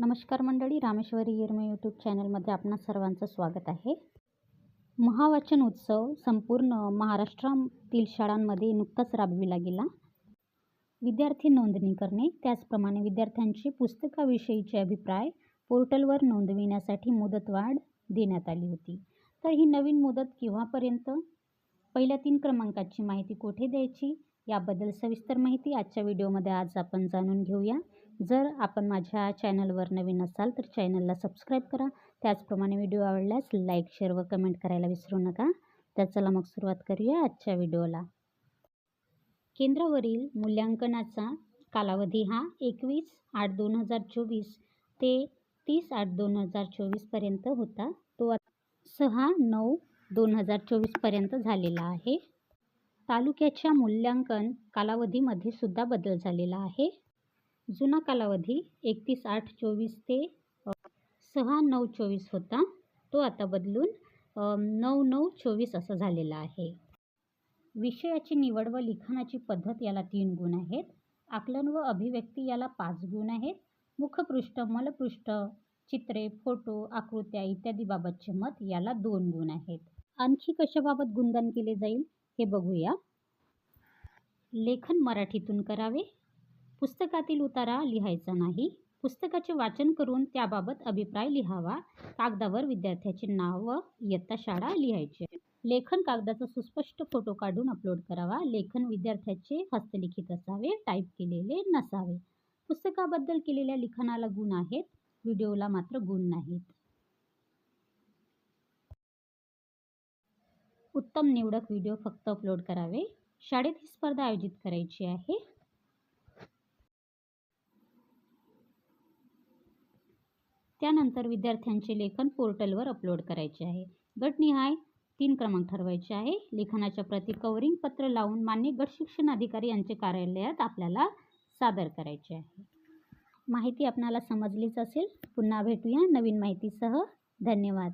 नमस्कार मंडळी रामेश्वरी येरमे यूट्यूब चॅनलमध्ये आपणा सर्वांचं स्वागत आहे. महावाचन उत्सव संपूर्ण महाराष्ट्रातील शाळांमध्ये नुकताच राबविला गेला. विद्यार्थी नोंदणी करणे त्याचप्रमाणे विद्यार्थ्यांचे पुस्तकाविषयीचे अभिप्राय पोर्टलवर नोंदविण्यासाठी मुदतवाढ देण्यात आली होती. तर ही नवीन मुदत केव्हापर्यंत? पहिल्या तीन क्रमांकाची माहिती कोठे द्यायची? याबद्दल सविस्तर माहिती आजच्या व्हिडिओमध्ये आज आपण जाणून घेऊया. जर आपण माझ्या चॅनलवर नवीन असाल तर चॅनलला सबस्क्राईब करा. त्याचप्रमाणे व्हिडिओ आवडल्यास लाईक शेअर व कमेंट करायला विसरू नका. तर चला मग सुरुवात करूया आजच्या व्हिडिओला. केंद्रावरील मूल्यांकनाचा कालावधी हा एकवीस आठ दोन हजार चोवीस ते तीस आठ दोन हजार चोवीसपर्यंत होता. तो सहा नऊ दोन हजार चोवीसपर्यंत झालेला आहे. तालुक्याच्या मूल्यांकन कालावधीमध्ये सुद्धा बदल झालेला आहे. जुना कालावधी एकतीस आठ चोवीस ते सहा नऊ चोवीस होता. तो आता बदलून नऊ नऊ चोवीस असा झालेला आहे. विषयाची निवड व लिखाणाची पद्धत याला तीन गुण आहेत. आकलन व अभिव्यक्ती याला पाच गुण आहेत. मुखपृष्ठ मलपृष्ठ चित्रे फोटो आकृत्या इत्यादी बाबतचे मत याला दोन गुण आहेत. आणखी कशाबाबत गुणदान केले जाईल हे बघूया. लेखन मराठीतून करावे. पुस्तकातील उतारा लिहायचा नाही. पुस्तकाचे वाचन करून त्याबाबत अभिप्राय लिहावा. कागदावर विद्यार्थ्याचे नाव व इयत्ता शाळा लिहायची. लेखन कागदाचा सुस्पष्ट फोटो काढून अपलोड करावा. लेखन विद्यार्थ्याचे हस्तलिखित असावे टाईप केलेले नसावे. पुस्तकाबद्दल केलेल्या लिखाणाला गुण आहेत. व्हिडिओला मात्र गुण नाहीत. उत्तम निवडक व्हिडिओ फक्त अपलोड करावे. शाळेत ही स्पर्धा आयोजित करायची आहे. त्यानंतर विद्यार्थ्यांचे लेखन पोर्टलवर अपलोड करायचे आहे. गटनिहाय तीन क्रमांक ठरवायचे आहे. लेखनाच्या प्रति कवरिंग पत्र लावून मान्य गट शिक्षण अधिकारी यांचे कार्यालयात आपल्याला सादर करायचे आहे. माहिती आपणाला समजलीच असेल. पुन्हा भेटूया नवीन माहितीसह. धन्यवाद.